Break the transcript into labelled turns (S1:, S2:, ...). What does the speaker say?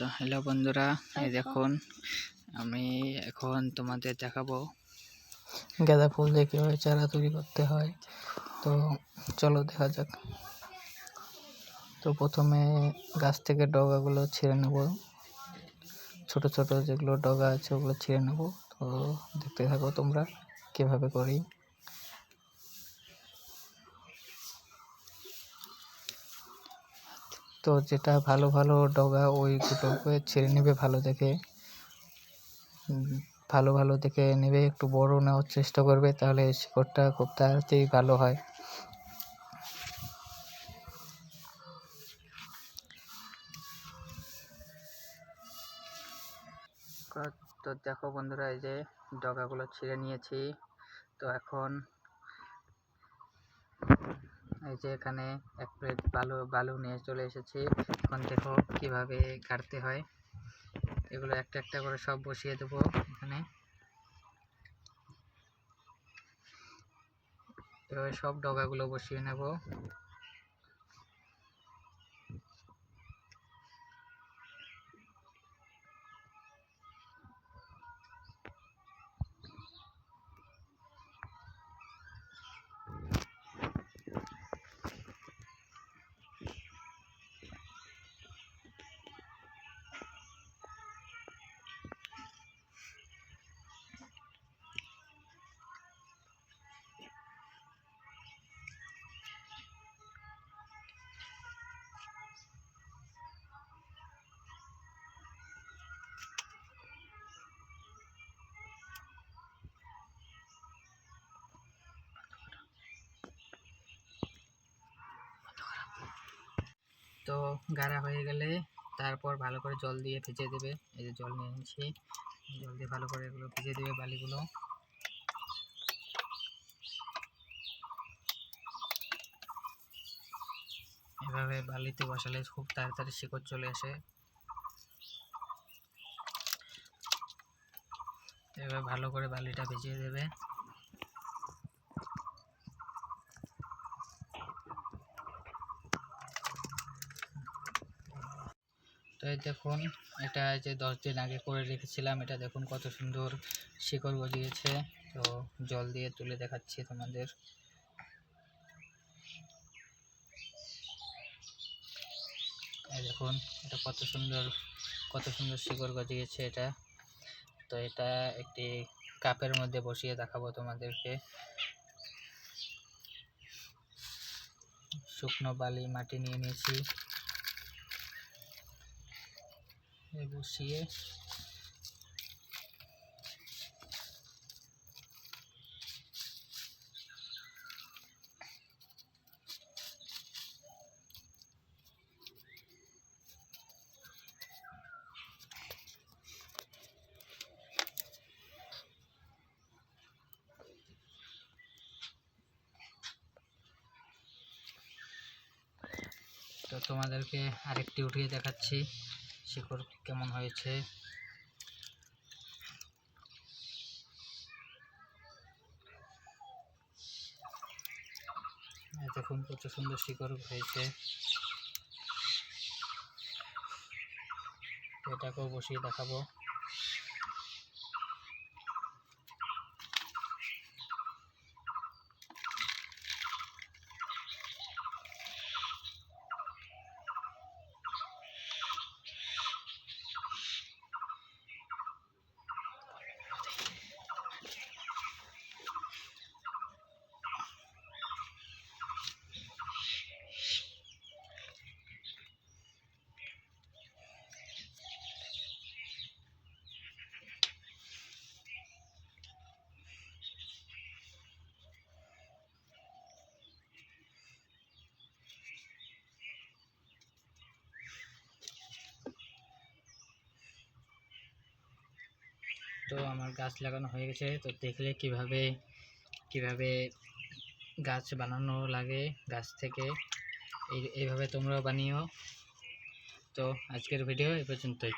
S1: তো হ্যালো বন্ধুরা এই দেখুন আমি এখন তোমাদের দেখাবো গাঁদা ফুল দিয়ে কীভাবে চারা তৈরি করতে হয়। তো চলো দেখা যাক। তো প্রথমে গাছ থেকে ডগাগুলো ছিঁড়ে নেব। ছোট ছোট যেগুলো ডগা আছে ওগুলো ছিঁড়ে নেব। তো দেখতে থাকো তোমরা কীভাবে করি। তো যেটা ভালো ভালো ডগা ওইগুলোকে ছেড়ে নেবে ভালো দেখে। ভালো ভালো দেখে নেবে, একটু বড় নেওয়ার চেষ্টা করবে, তাহলে শিকড়টা খুব তাড়াতাড়ি ভালো হয়। তো দেখো বন্ধুরা, এই যে ডগাগুলো ছিঁড়ে নিয়েছি। তো এখন এই যে এখানে এক প্লেট বালু বালু নিয়ে চলে এসেছি। এখন দেখো কীভাবে কাটতে হয়। এগুলো একটা একটা করে সব বসিয়ে দেবো এখানে। এভাবে সব ডগাগুলো বসিয়ে নেব। তো গাঢ়া হয়ে গেলে তারপর ভালো করে জল দিয়ে ভিজিয়ে দেবে। এই যে জল নিয়ে নিচ্ছি। জল দিয়ে ভালো করে এগুলো ভিজিয়ে দেবে বালিগুলো। এভাবে বালিতে বসালে খুব তাড়াতাড়ি শিকড় চলে আসে। এভাবে ভালো করে বালিটা ভিজিয়ে দেবে। তো এই দেখুন, এটা যে দশ দিন আগে করে রেখেছিলাম, এটা দেখুন কত সুন্দর শিকড় গজিয়েছে। তো জল দিয়ে তুলে দেখাচ্ছি তোমাদের। দেখুন, এটা কত সুন্দর কত সুন্দর শিকড় গজিয়েছে এটা। তো এটা একটি কাপের মধ্যে বসিয়ে দেখাবো তোমাদেরকে। শুকনো বালি মাটি নিয়ে নিয়েছি এ বসিয়ে। তো তোমাদেরকে আরেকটি উঠিয়ে দেখাচ্ছি। শিকড় কেমন হয়েছে? দেখুন কত সুন্দর শিকড় হয়েছে। এটাকেও বসিয়ে দেখাবো। তো আমার গাছ লাগানো হয়ে গেছে। তো দেখলে কীভাবে কীভাবে গাছ বানানো লাগে গাছ থেকে। এই, এইভাবে তোমরাও বানিও। তো আজকের ভিডিও এ পর্যন্তই।